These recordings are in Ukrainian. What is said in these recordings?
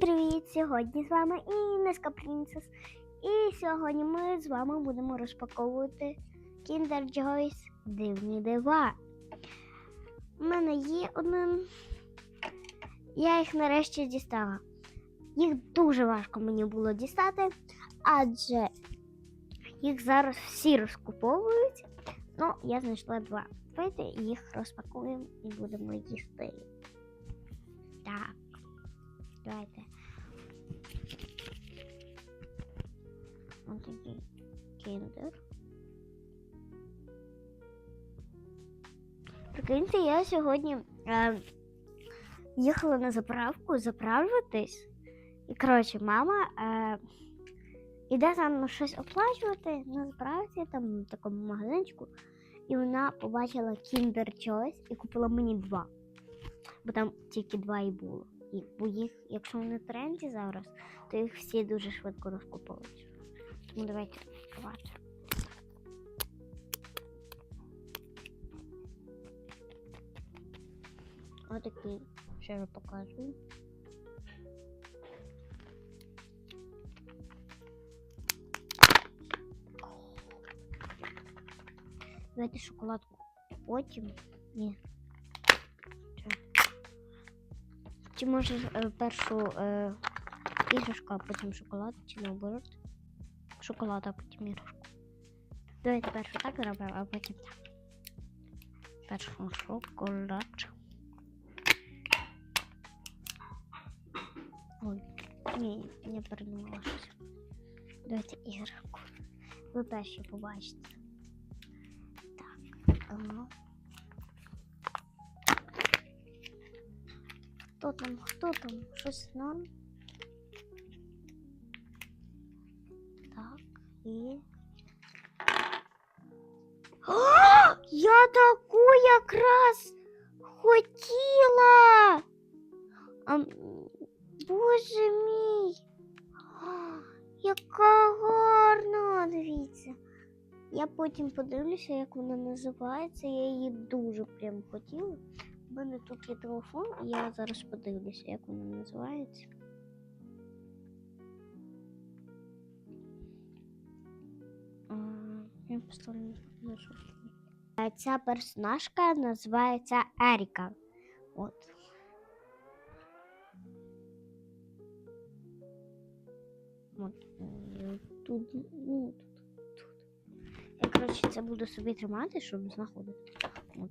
привіт! Сьогодні з вами Інеска Принцес. І сьогодні ми з вами будемо розпаковувати Kinder Joy's дивні дива. У мене є один. Я їх нарешті дістала. Їх дуже важко мені було дістати, адже їх зараз всі розкуповують. Ну, я знайшла два. Давайте їх розпакуємо і будемо їсти. Так. Давайте. Такий кіндер. Прикиньте, я сьогодні е, їхала на заправку заправлюватись. І, коротше, мама е, іде там щось оплачувати на заправці, там в такому магазинчику. І вона побачила Kinder Choice і купила мені два. Бо там тільки два і було. І, бо їх, якщо вони в тренді зараз, то їх всі дуже швидко розкуповують. Тому давайте відкривати. Отакий, ще раз показую. Давайте шоколадку потім. Ні. Чи може е, першу е, іграшку, а потім шоколад, чи наоборот? Шоколад, а потім іграшку. Давайте першу так зробимо, а потім так. Першу шоколад. Ой, ні, я передумала щось. Давайте іграшку. Ви перші побачите. Так. Ага. Хто там? Хто там? Щось норм? І. О, я таку якраз хотіла. А, боже мій. О, яка гарна, дивіться. Я потім подивлюся, як вона називається. Я її дуже прям хотіла. У мене тут є телефон, і я зараз подивлюся, як вона називається. Я поставлю Ця персонажка називається Еріка. От. От. е, Тут, ну, тут, тут. Я, коротше, це буду собі тримати, щоб знаходити. От.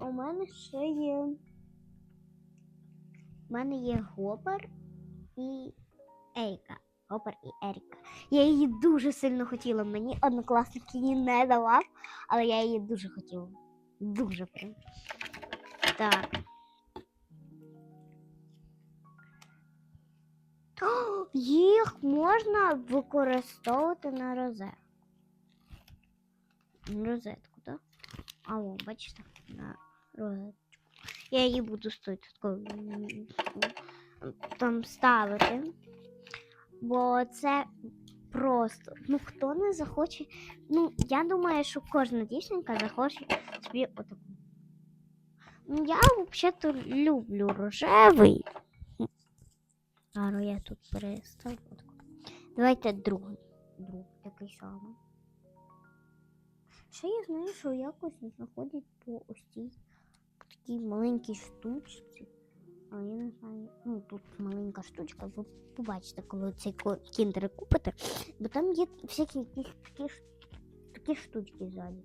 У мене ще є. У мене є Гопер і Ейка. Гопер і Еріка. Я її дуже сильно хотіла. Мені однокласник її не давав, але я її дуже хотіла. Дуже прям. Так. О, їх можна використовувати на розетку. Розетку, так? А бачите, на розетку. Я її буду стоїти такою там ставити. Бо це просто. Ну хто не захоче. Ну, я думаю, що кожна дівчинка захоче собі отаку. Ну, я взагалі-то люблю рожевий. Зараз я тут переставлю. Давайте другий. Другий такий самий. Ще я знаю, що якось знаходять по ось цій такій маленькій штучці. Але я. Ну, тут маленька штучка. Ви побачите, коли цей кіндер купите, бо там є всякі якісь такі, такі штучки ззаді.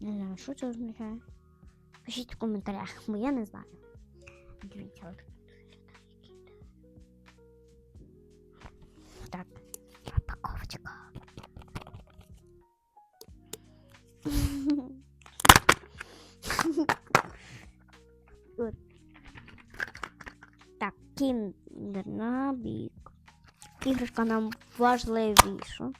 Не знаю, що це означає. Пишіть в коментарях, бо я не знаю. Дивіться, от. Так, упаковочка. Кіндер на бік. Іграшка нам важливіша.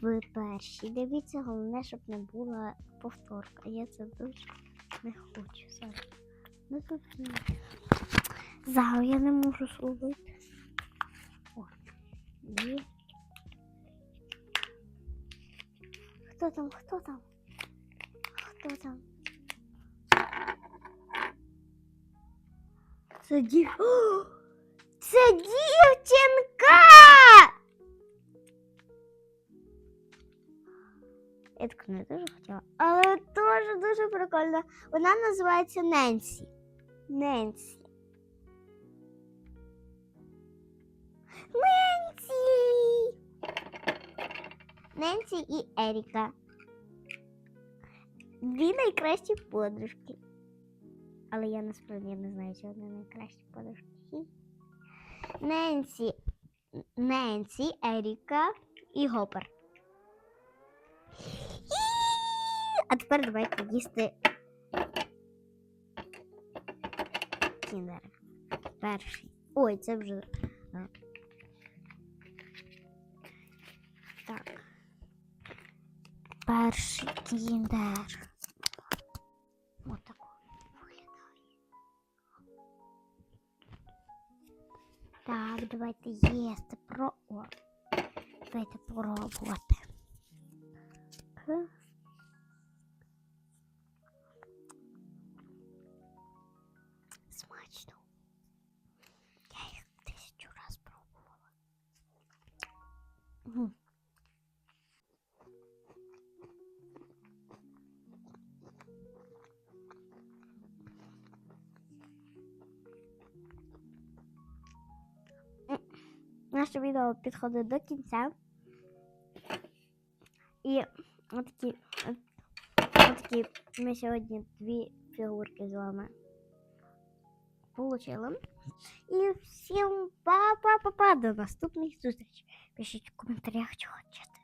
Ви перші. Дивіться, головне, щоб не була повторка. Я це дуже не хочу зараз. Ну тут. Зараз я не можу зробити. О, є. Хто там? Хто там? Хто там? Це дів... О! Це дівчинка! Я так не дуже хотіла. Але дуже дуже прикольно. Вона називається Ненсі. Ненсі. Ненсі! Ненсі і Еріка. Дві найкращі подружки. Але я насправді не знаю, чи вони найкращі подружки. Ненсі, Ненсі, Еріка і Гопер. А тепер давайте їсти кіндер. Перший. Ой, це вже. Так. Перший кіндер. Так, давайте їсти. Про... О. Давайте пробувати. Смачно. Наше відео підходить до кінця. І отакі, от- отакі ми сьогодні дві фігурки з вами получили. І всім па-па-па-па. До наступних зустрічей. Пишіть в коментарях, що хочете.